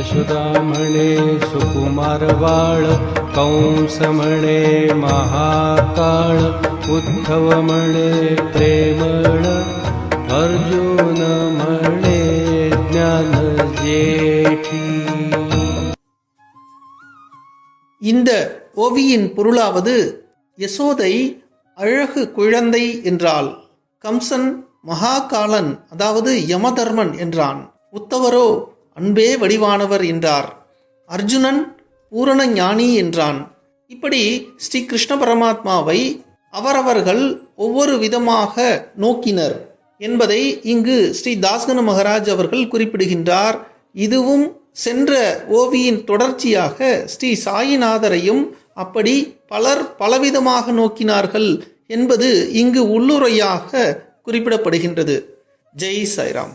यशोदा म्हणे सुकुमार बाळ कंस म्हणे महाकाळ उद्धव म्हणे प्रेमळ अर्जुन म्हणे ज्ञान जेठी இந்த ஓவியின் பொருளாவது யசோதை அழகு குழந்தை என்றாள் கம்சன் மகாகாலன் அதாவது யமதர்மன் என்றான் உத்தவரோ அன்பே வடிவானவர் என்றார். அர்ஜுனன் பூரண ஞானி என்றான். இப்படி ஸ்ரீ கிருஷ்ண பரமாத்மாவை அவரவர்கள் ஒவ்வொரு விதமாக நோக்கினர் என்பதை இங்கு ஸ்ரீ தாஸ்கன மகராஜ் அவர்கள் குறிப்பிடுகின்றார். இதுவும் சென்ற ஓவியின் தொடர்ச்சியாக ஸ்ரீ சாயிநாதரையும் அப்படி பலர் பலவிதமாக நோக்கினார்கள் என்பது இங்கு உள்ளுரையாக குறிப்பிடப்படுகின்றது. ஜெய் சாய்ராம்.